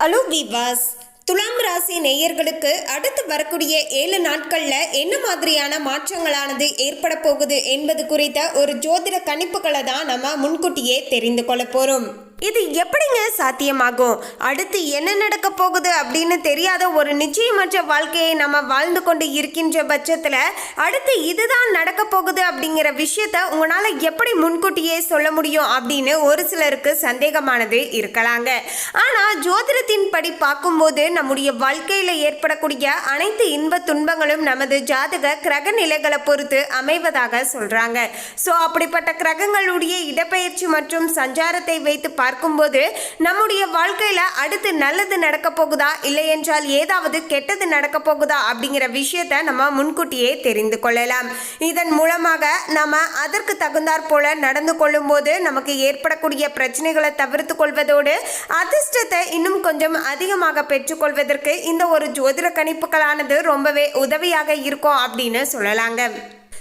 Hello விவாஸ் துலாம் ராசி நேயர்களுக்கு அடுத்து வரக்கூடிய ஏழு நாட்களில் என்ன மாதிரியான மாற்றங்களானது ஏற்பட போகுது என்பது குறித்த ஒரு ஜோதிட கணிப்புகளை தான் நம்ம முன்கூட்டியே தெரிந்து கொள்ள போகிறோம் இது எப்படிங்க சாத்தியமாகும்? அடுத்து என்ன நடக்க போகுது அப்படின்னு தெரியாத ஒரு நிச்சயமற்ற வாழ்க்கையை நம்ம வாழ்ந்து கொண்டு இருக்கின்ற பட்சத்தில் அடுத்து இதுதான் நடக்க போகுது அப்படிங்கிற விஷயத்த உங்களால் எப்படி முன்கூட்டியே சொல்ல முடியும் அப்படின்னு ஒரு சிலருக்கு சந்தேகமானது இருக்கலாங்க. ஆனால் ஜோதிடத்தின் படி பார்க்கும்போது நம்முடைய வாழ்க்கையில் ஏற்படக்கூடிய அனைத்து இன்ப துன்பங்களும் நமது ஜாதக கிரக நிலைகளை பொறுத்து அமைவதாக சொல்கிறாங்க ஸோ அப்படிப்பட்ட கிரகங்களுடைய இடப்பெயர்ச்சி மற்றும் சஞ்சாரத்தை வைத்து பார்க்கும்போது நம்முடைய வாழ்க்கையில அடுத்து நல்லது நடக்க போகுதா? இல்லை என்றால் ஏதாவது கெட்டது நடக்க போகுதா? அப்படிங்கிற விஷயத்த நம்ம முன்கூட்டியே தெரிந்து கொள்ளலாம். இதன் மூலமாக நம்ம அதற்கு தகுந்தாற் போல நடந்து கொள்ளும்போது நமக்கு ஏற்படக்கூடிய பிரச்சனைகளை தவிர்த்து கொள்வதோடு அதிர்ஷ்டத்தை இன்னும் கொஞ்சம் அதிகமாக பெற்றுக்கொள்வதற்கு இந்த ஒரு ஜோதிட கணிப்புகளானது ரொம்பவே உதவியாக இருக்கும் அப்படின்னு சொல்லலாங்க.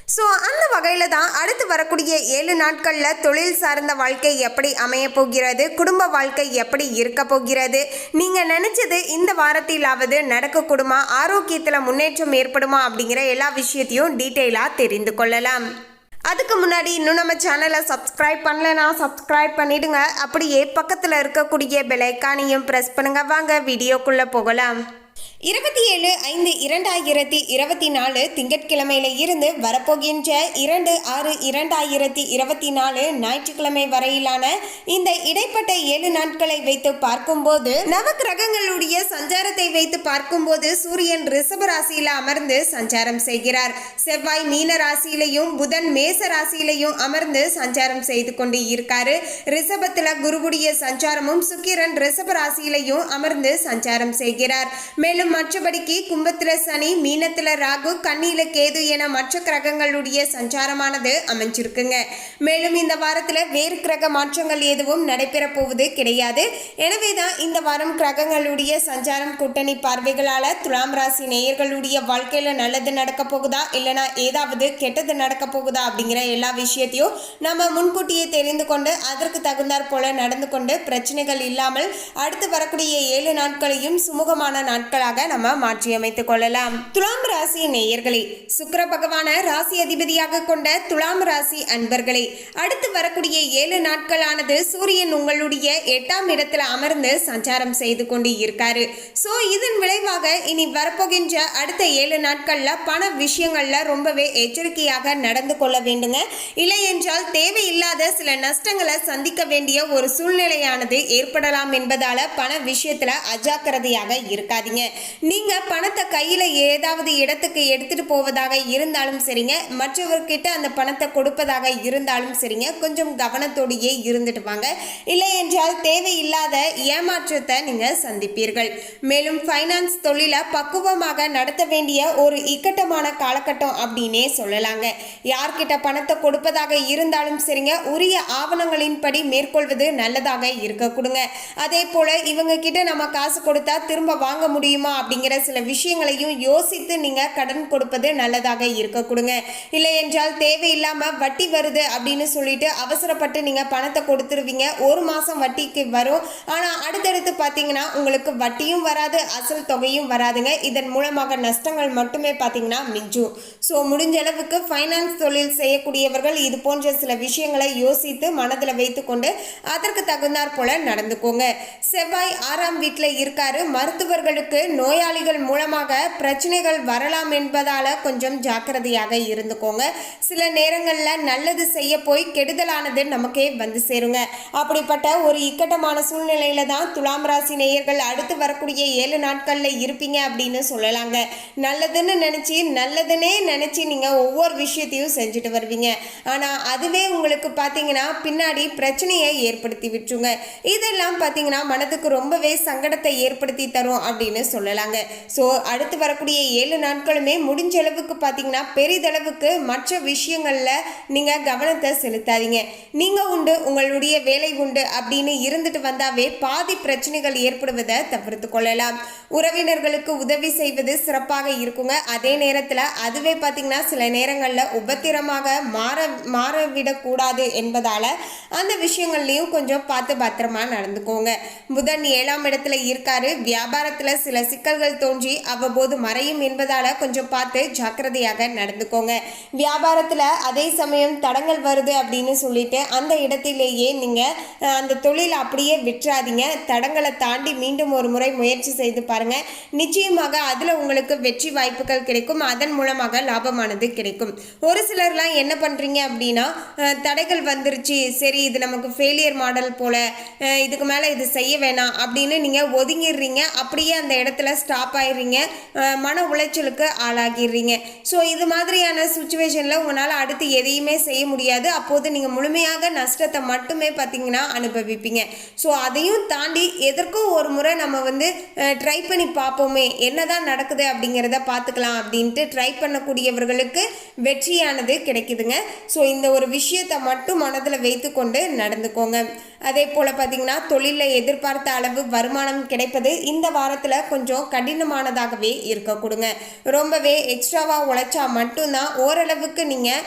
ஸோ அந்த வகையில் தான் அடுத்து வரக்கூடிய ஏழு நாட்களில் தொழில் சார்ந்த வாழ்க்கை எப்படி அமைய போகிறது குடும்ப வாழ்க்கை எப்படி இருக்க போகிறது நீங்கள் நினச்சது இந்த வாரத்திலாவது நடக்கக்கூடுமா ஆரோக்கியத்தில் முன்னேற்றம் ஏற்படுமா அப்படிங்கிற எல்லா விஷயத்தையும் டீட்டெயிலாக தெரிந்து கொள்ளலாம். அதுக்கு முன்னாடி இன்னும் நம்ம சேனலை சப்ஸ்கிரைப் பண்ணலன்னா சப்ஸ்கிரைப் பண்ணிவிடுங்க அப்படியே பக்கத்தில் இருக்கக்கூடிய பெலைக்கானையும் ப்ரெஸ் பண்ணுங்கள் வாங்க வீடியோக்குள்ளே போகலாம். இருபத்தி ஏழு ஐந்து இரண்டாயிரத்தி இருபத்தி நாலு திங்கட்கிழமையில இருந்து வரப்போகின்ற இரண்டு ஆறு இரண்டாயிரத்தி இருபத்தி நாலு ஞாயிற்றுக்கிழமை வரையிலான இந்த இடைப்பட்ட ஏழு நாட்களை வைத்து பார்க்கும்போது நவ கிரகங்களுடைய சஞ்சாரத்தை வைத்து பார்க்கும்போது சூரியன் ரிஷப ராசியில அமர்ந்து சஞ்சாரம் செய்கிறார். செவ்வாய் மீன ராசியிலையும் புதன் மேச ராசியிலையும் அமர்ந்து சஞ்சாரம் செய்து கொண்டு இருக்காரு. ரிஷபத்துல குருவுடைய சஞ்சாரமும் சுக்கிரன் ரிஷப ராசியிலையும் அமர்ந்து சஞ்சாரம் செய்கிறார். மேலும் மற்றபடிக்கு கும்பத்தில் சனி மீனத்தில் ராகு கண்ணியில் கேது என மற்ற கிரகங்களுடைய சஞ்சாரமானது அமைஞ்சிருக்குங்க. மேலும் இந்த வாரத்தில் வேறு கிரக மாற்றங்கள் எதுவும் நடைபெற போவது கிடையாது. எனவே தான் இந்த வாரம் கிரகங்களுடைய சஞ்சாரம் கூட்டணி பார்வைகளால் துலாம் ராசி நேயர்களுடைய வாழ்க்கையில் நல்லது நடக்க போகுதா இல்லைனா ஏதாவது கெட்டது நடக்க போகுதா அப்படிங்கிற எல்லா விஷயத்தையும் நம்ம முன்கூட்டியே தெரிந்து கொண்டு அதற்கு தகுந்தாற் போல நடந்து கொண்டு பிரச்சனைகள் இல்லாமல் அடுத்து வரக்கூடிய ஏழு நாட்களையும் சுமூகமான நாட்களாக நம்ம மாற்றியமைத்துக் கொள்ளலாம். துலாம் ராசி நேயர்களே சுக்கர பகவான ராசி அதிபதியாக கொண்ட துலாம் ராசி அன்பர்களே அடுத்து வரக்கூடிய ஏழு நாட்களானது சூரியன் உங்களுடைய எட்டாம் இடத்துல அமர்ந்து சஞ்சாரம் செய்து கொண்டு இருக்காரு. ஸோ இதன் விளைவாக இனி வரப்போகின்ற அடுத்த ஏழு நாட்கள்ல பண விஷயங்கள்ல ரொம்பவே எச்சரிக்கையாக நடந்து கொள்ள வேண்டுங்க. இல்லை என்றால் தேவையில்லாத சில நஷ்டங்களை சந்திக்க வேண்டிய ஒரு சூழ்நிலையானது ஏற்படலாம் என்பதால பண விஷயத்துல அஜாக்கிரதையாக இருக்காதீங்க. நீங்க பணத்தை கையில ஏதாவது இடத்துக்கு எடுத்துட்டு போவதாக இருந்தாலும் சரிங்க. மற்றவர்கிட்ட அந்த பணத்தை கொடுப்பதாக இருந்தாலும் சரிங்க. கொஞ்சம் கவனத்தோடையே இருந்துட்டு வாங்க. இல்லை என்றால் தேவையில்லாத ஏமாற்றத்தை நீங்க சந்திப்பீர்கள். மேலும் ஃபைனான்ஸ் தொழிலை பக்குவமாக நடத்த வேண்டிய ஒரு இக்கட்டமான காலகட்டம் அப்படின்னே சொல்லலாங்க. யார்கிட்ட பணத்தை கொடுப்பதாக இருந்தாலும் சரிங்க. உரிய ஆவணங்களின்படி மேற்கொள்வது நல்லதாக இருக்க கொடுங்க. அதே போல இவங்க கிட்ட நம்ம காசு கொடுத்தா திரும்ப வாங்க முடியுமா அப்படிங்கிற சில விஷயங்களையும் யோசித்து நீங்க கடன் கொடுப்பது நல்லதாக இருக்க கொடுங்க. இல்லை என்றால் தேவையில்லாம வட்டி வருது அப்படின்னு சொல்லிட்டு அவசரப்பட்டு நீங்க பணத்தை கொடுத்துருவீங்க. ஒரு மாசம் வட்டிக்கு வரும். ஆனா அடுத்தடுத்து பார்த்தீங்கன்னா உங்களுக்கு வட்டியும் வராது அசல் தொகையும் வராதுங்க. இதன் மூலமாக நஷ்டங்கள் மட்டுமே பார்த்தீங்கன்னா மிஞ்சும். ஸோ முடிஞ்ச அளவுக்கு ஃபைனான்ஸ் தொழில் செய்யக்கூடியவர்கள் இது போன்ற சில விஷயங்களை யோசித்து மனதில் வைத்துக்கொண்டு அதற்கு தகுந்தாற் போல நடந்துக்கோங்க. செவ்வாய் ஆறாம் வீட்டில் இருக்காரு. மருத்துவர்களுக்கு நோயாளிகள் மூலமாக பிரச்சனைகள் வரலாம் என்பதால் கொஞ்சம் ஜாக்கிரதையாக இருந்துக்கோங்க. சில நேரங்களில் நல்லது செய்ய போய் கெடுதலானது நமக்கே வந்து சேருங்க. அப்படிப்பட்ட ஒரு இக்கட்டமான சூழ்நிலையில தான் துலாம் ராசி நேயர்கள் அடுத்து வரக்கூடிய ஏழு நாட்களில் இருப்பீங்க அப்படின்னு சொல்லலாங்க. நல்லதுன்னு நினச்சி நல்லதுன்னே நினச்சி நீங்கள் ஒவ்வொரு விஷயத்தையும் செஞ்சுட்டு வருவீங்க. ஆனால் அதுவே உங்களுக்கு பார்த்தீங்கன்னா பின்னாடி பிரச்சனையை ஏற்படுத்தி விட்டுருங்க. இதெல்லாம் பார்த்தீங்கன்னா மனதுக்கு ரொம்பவே சங்கடத்தை ஏற்படுத்தி தரும் அப்படின்னு சொல்லலாம் சொல்லலாங்க ஸோ அடுத்து வரக்கூடிய ஏழு நாட்களுமே முடிஞ்ச அளவுக்கு பார்த்தீங்கன்னா பெரிதளவுக்கு மற்ற விஷயங்களில் நீங்கள் கவனத்தை செலுத்தாதீங்க. நீங்கள் உண்டு உங்களுடைய வேலை உண்டு அப்படின்னு இருந்துட்டு வந்தாவே பாதி பிரச்சனைகள் ஏற்படுவதை தவிர்த்து கொள்ளலாம். உறவினர்களுக்கு உதவி செய்வது சிறப்பாக இருக்குங்க. அதே நேரத்தில் அதுவே பார்த்தீங்கன்னா சில நேரங்களில் உபத்திரமாக மாற மாறவிடக்கூடாது என்பதால் அந்த விஷயங்கள்லையும் கொஞ்சம் பார்த்து பத்திரமா நடந்துக்கோங்க. புதன் ஏழாம் இடத்துல இருக்காரு. வியாபாரத்தில் சில சிக்கல்கள் தோன்றி அவ்வப்போது மறையும் என்பதால் கொஞ்சம் பார்த்து ஜாக்கிரதையாக நடந்துக்கோங்க. வியாபாரத்தில் அதே சமயம் தடங்கள் வருது அப்படின்னு சொல்லிட்டு அந்த இடத்திலேயே நீங்கள் அந்த தொழில் அப்படியே விட்டுறாதீங்க. தடங்களை தாண்டி மீண்டும் ஒரு முறை முயற்சி செய்து பாருங்கள் நிச்சயமாக அதில் உங்களுக்கு வெற்றி வாய்ப்புகள் கிடைக்கும். அதன் மூலமாக லாபமானது கிடைக்கும். ஒரு சிலர்லாம் என்ன பண்ணுறீங்க அப்படின்னா தடைகள் வந்துருச்சு. சரி இது நமக்கு ஃபெயிலியர் மாடல் போல் இதுக்கு மேலே இது செய்ய வேணாம் அப்படின்னு நீங்கள் ஒதுங்கிடுறீங்க. அப்படியே அந்த இடத்துல ஸ்டாப் ஆயிடுறீங்க. மன உளைச்சலுக்கு ஆளாகிடுறீங்க. ஸோ இது மாதிரியான சுச்சுவேஷனில் உங்களால் அடுத்து எதையுமே செய்ய முடியாது. அப்போது நீங்கள் முழுமையாக நஷ்டத்தை மட்டுமே பார்த்தீங்கன்னா அனுபவிப்பீங்க. ஸோ அதையும் தாண்டி எதற்கும் ஒரு முறை நம்ம வந்து ட்ரை பண்ணி பார்ப்போமே என்னதான் நடக்குது அப்படிங்கிறத பார்த்துக்கலாம் அப்படின்ட்டு ட்ரை பண்ணக்கூடியவர்களுக்கு வெற்றியானது கிடைக்குதுங்க. ஸோ இந்த ஒரு விஷயத்தை மட்டும் மனதில் வைத்துக்கொண்டு நடந்துக்கோங்க. அதே போல் பார்த்தீங்கன்னா தொழிலில் எதிர்பார்த்த அளவு வருமானம் கிடைப்பது இந்த வாரத்தில் கொஞ்சம் கடினமானதாகவே இருக்கக்கூடுங்க ரொம்பவே எக்ஸ்ட்ராவாக உழைச்சா மட்டும்தான் ஓரளவுக்கு நீங்கள்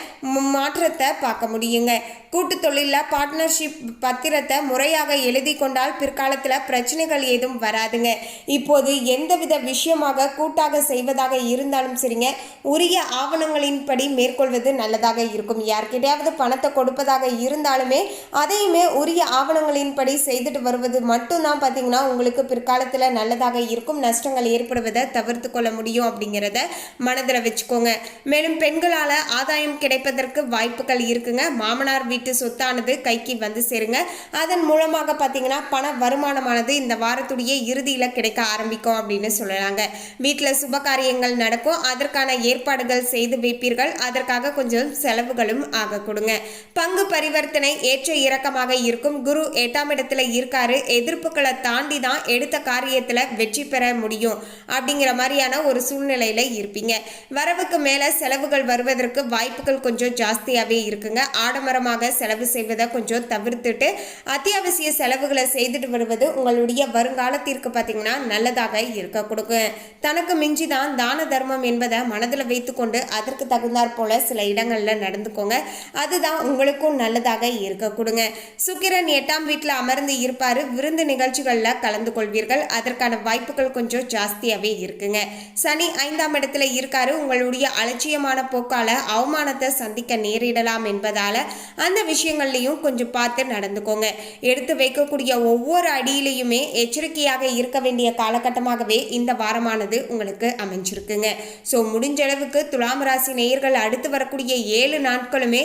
மாற்றத்தை பார்க்க முடியுங்க. கூட்டு தொழிலில் பார்ட்னர்ஷிப் பத்திரத்தை முறையாக எழுதி கொண்டால் பிற்காலத்தில் பிரச்சனைகள் ஏதும் வராதுங்க. இப்போது எந்தவித விஷயமாக கூட்டாக செய்வதாக இருந்தாலும் சரிங்க உரிய ஆவணங்களின்படி மேற்கொள்வது நல்லதாக இருக்கும். யார்கிட்டையாவது பணத்தை கொடுப்பதாக இருந்தாலுமே அதையுமே உரிய ஆவணங்களின்படி செய்துட்டு வருவது மட்டும்தான் பார்த்தீங்கன்னா உங்களுக்கு பிற்காலத்தில் நல்லதாக இருக்கும் நஷ்டங்கள் ஏற்படுவதை தவிர்த்து கொள்ள முடியும் அப்படிங்கிறத மனதில் வச்சுக்கோங்க. மேலும் பெண்களால் ஆதாயம் கிடைப்பதற்கு வாய்ப்புகள் இருக்குங்க. மாமனார் வீட்டு சொத்தானது கைக்கு வந்து சேருங்க. அதன் மூலமாக பார்த்தீங்கன்னா பண வருமானமானது இந்த வாரத்துடைய இறுதியில் கிடைக்க ஆரம்பிக்கும் அப்படின்னு சொல்லலாங்க. வீட்டில் சுப காரியங்கள் நடக்கும். அதற்கான ஏற்பாடுகள் செய்து வைப்பீர்கள். அதற்காக கொஞ்சம் செலவுகளும் ஆக கொடுங்க. பங்கு பரிவர்த்தனை ஏற்ற இறக்கமாக இருக்கும். குரு எட்டாம் இடத்துல இருக்காரு. எதிர்ப்புகளை தாண்டி தான் எடுத்த காரியத்தில் வெற்றி பெற முடியும். அப்படிங்கிற மாதிரியான ஒரு சூழ்நிலையில் இருப்பீங்க. வரவுக்கு மேலே செலவுகள் வருவதற்கு வாய்ப்புகள் கொஞ்சம் ஜாஸ்தியாகவே இருக்குங்க. ஆடம்பரமாக செலவு செய்வதை கொஞ்சம் தவிர்த்துட்டு அத்தியாவசிய செலவுகளை செய்துட்டு வருவது உங்களுடைய வருங்காலத்திற்கு பார்த்தீங்கன்னா நல்லதாக இருக்க கொடுக்கும். தனக்கு மிஞ்சி தான் தான தர்மம் என்பதை மனதில் வைத்துக்கொண்டு அதற்கு தகுந்தாற் போல சில இடங்களில் நடந்துக்கோங்க. அதுதான் உங்களுக்கும் நல்லதாக இருக்க கொடுங்க. சுக்கிரன் எட்டாம் வீட்டில் அமர்ந்து இருப்பார். விருந்து நிகழ்ச்சிகளில் கலந்து கொள்வீர்கள். அதற்கான வாய்ப்புகள் கொஞ்சம் ஜாஸ்தியாகவே இருக்குங்க. சனி ஐந்தாம் இடத்துல இருக்காரு. உங்களுடைய அலட்சியமான போக்கால அவமானத்தை சந்திக்க நேரிடலாம் என்பதால் அந்த விஷயங்கள்லையும் கொஞ்சம் பார்த்து நடந்துக்கோங்க. எடுத்து வைக்கக்கூடிய ஒவ்வொரு அடியிலையுமே எச்சரிக்கையாக இருக்க வேண்டிய காலகட்டமாகவே இந்த வாரமானது உங்களுக்கு அமைஞ்சிருக்குங்க. ஸோ முடிஞ்ச அளவுக்கு துலாம் ராசி நேயர்கள் அடுத்து வரக்கூடிய ஏழு நாட்களுமே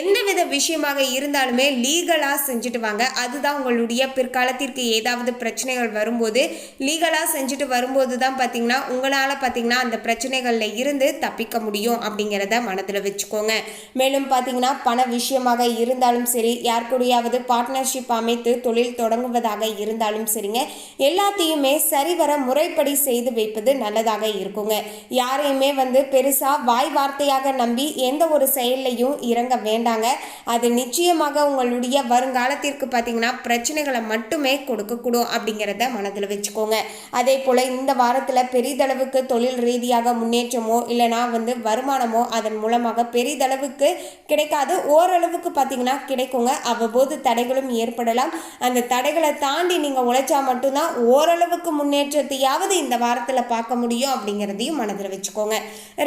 எந்தவித விஷயமாக இருந்தாலுமே லீகலாக செஞ்சுட்டு வாங்க. அதுதான் உங்களுடைய பிற்காலத்திற்கு ஏதாவது பிரச்சனைகள் வரும்போது லீகலாக செஞ்சுட்டு வரும்போது தான் பார்த்தீங்கன்னா உங்களால் பார்த்தீங்கன்னா அந்த பிரச்சனைகளில் இருந்து தப்பிக்க முடியும் அப்படிங்கிறத மனதில் வச்சுக்கோங்க. மேலும் பார்த்தீங்கன்னா பண விஷயமாக இருந்தாலும் சரி யார் கூடயாவது பார்ட்னர்ஷிப் அமைத்து தொழில் தொடங்குவதாக இருந்தாலும் சரிங்க எல்லாத்தையுமே சரிவர முறைப்படி செய்து வைப்பது நல்லதாக இருக்குங்க. யாரையுமே வந்து பெருசாக வாய் வார்த்தையாக நம்பி எந்த ஒரு செயல்லையும் இறங்க வேண்டாங்க. அது நிச்சயமாக உங்களுடைய வருங்காலத்திற்கு பார்த்தீங்கன்னா பிரச்சனைகளை மட்டுமே கொடுக்கக்கூடும் அப்படிங்கிறத மனதில் வச்சுக்கோங்க. அதே போல் இந்த வாரத்தில் பெரிதளவுக்கு தொழில் ரீதியாக முன்னேற்றமோ இல்லைனா வந்து வருமானமோ அதன் மூலமாக பெரிதளவுக்கு கிடைக்காது. ஓரளவுக்கு பார்த்தீங்கன்னா கிடைக்குங்க. அவ்வப்போது தடைகளும் ஏற்படலாம். அந்த தடைகளை தாண்டி நீங்கள் உழைச்சா மட்டும்தான் ஓரளவுக்கு முன்னேற்றத்தையாவது இந்த வாரத்தில் பார்க்க முடியும் அப்படிங்கிறதையும் மனதில் வச்சுக்கோங்க.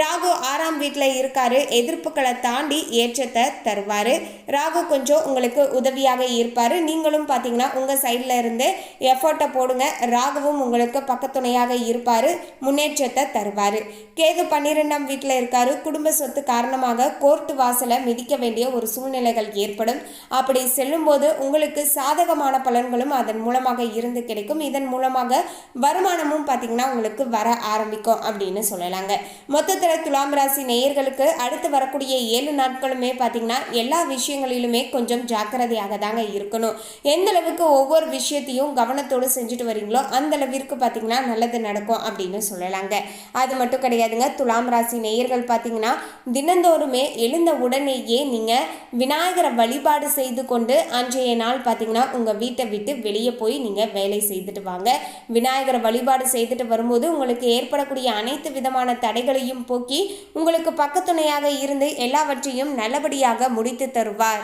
ராகு ஆறாம் வீட்டில் இருக்காரு. எதிர்ப்புகளை தாண்டி ஏற்றத்தை தருவார். ராகு கொஞ்சம் உங்களுக்கு உதவியாக இருப்பார். நீங்களும் பார்த்தீங்கன்னா உங்கள் சைடில் இருந்து எஃபர்ட்டை போடுங்க. ராகவும் உங்களுக்கு பக்கத்துணையாக இருப்பார். முன்னேற்றத்தை தருவார். கேது பன்னிரெண்டாம் வீட்டில் இருக்காரு. குடும்ப சொத்து காரணமாக கோர்ட்டு வாசலை மிதிக்க வேண்டிய ஒரு சூழ்நிலைகள் ஏற்படும். அப்படி செல்லும்போது உங்களுக்கு சாதகமான பலன்களும் அதன் மூலமாக இருந்து கிடைக்கும். இதன் மூலமாக வருமானமும் பார்த்தீங்கன்னா உங்களுக்கு வர ஆரம்பிக்கும் அப்படின்னு சொல்லலாங்க. மொத்தத்தில் துலாம் ராசி நேயர்களுக்கு அடுத்து வரக்கூடிய ஏழு நாட்களுமே பார்த்தீங்கன்னா எல்லா விஷயங்களிலுமே கொஞ்சம் ஜாக்கிரதையாக தாங்க இருக்கணும். இருக்கணும் எந்த அளவுக்கு ஒவ்வொரு விஷயத்தையும் கவனத்தோடு செஞ்சுட்டு வரீங்களோ அந்த அளவிற்கு பார்த்தீங்கன்னா நல்லது நடக்கும் அப்படின்னு சொல்லலாங்க. அது மட்டும் கிடையாதுங்க. துலாம் ராசி நேயர்கள் பார்த்தீங்கன்னா தினந்தோறுமே எழுந்த உடனேயே நீங்கள் விநாயகரை வழிபாடு செய்து கொண்டு அன்றைய நாள் பார்த்தீங்கன்னா உங்கள் வீட்டை விட்டு வெளியே போய் நீங்கள் வேலை செய்துட்டு வாங்க. விநாயகரை வழிபாடு செய்துட்டு வரும்போது உங்களுக்கு ஏற்படக்கூடிய அனைத்து விதமான தடைகளையும் போக்கி உங்களுக்கு பக்கத்துணையாக இருந்து எல்லாவற்றையும் நல்லபடியாக முடித்து தருவார்.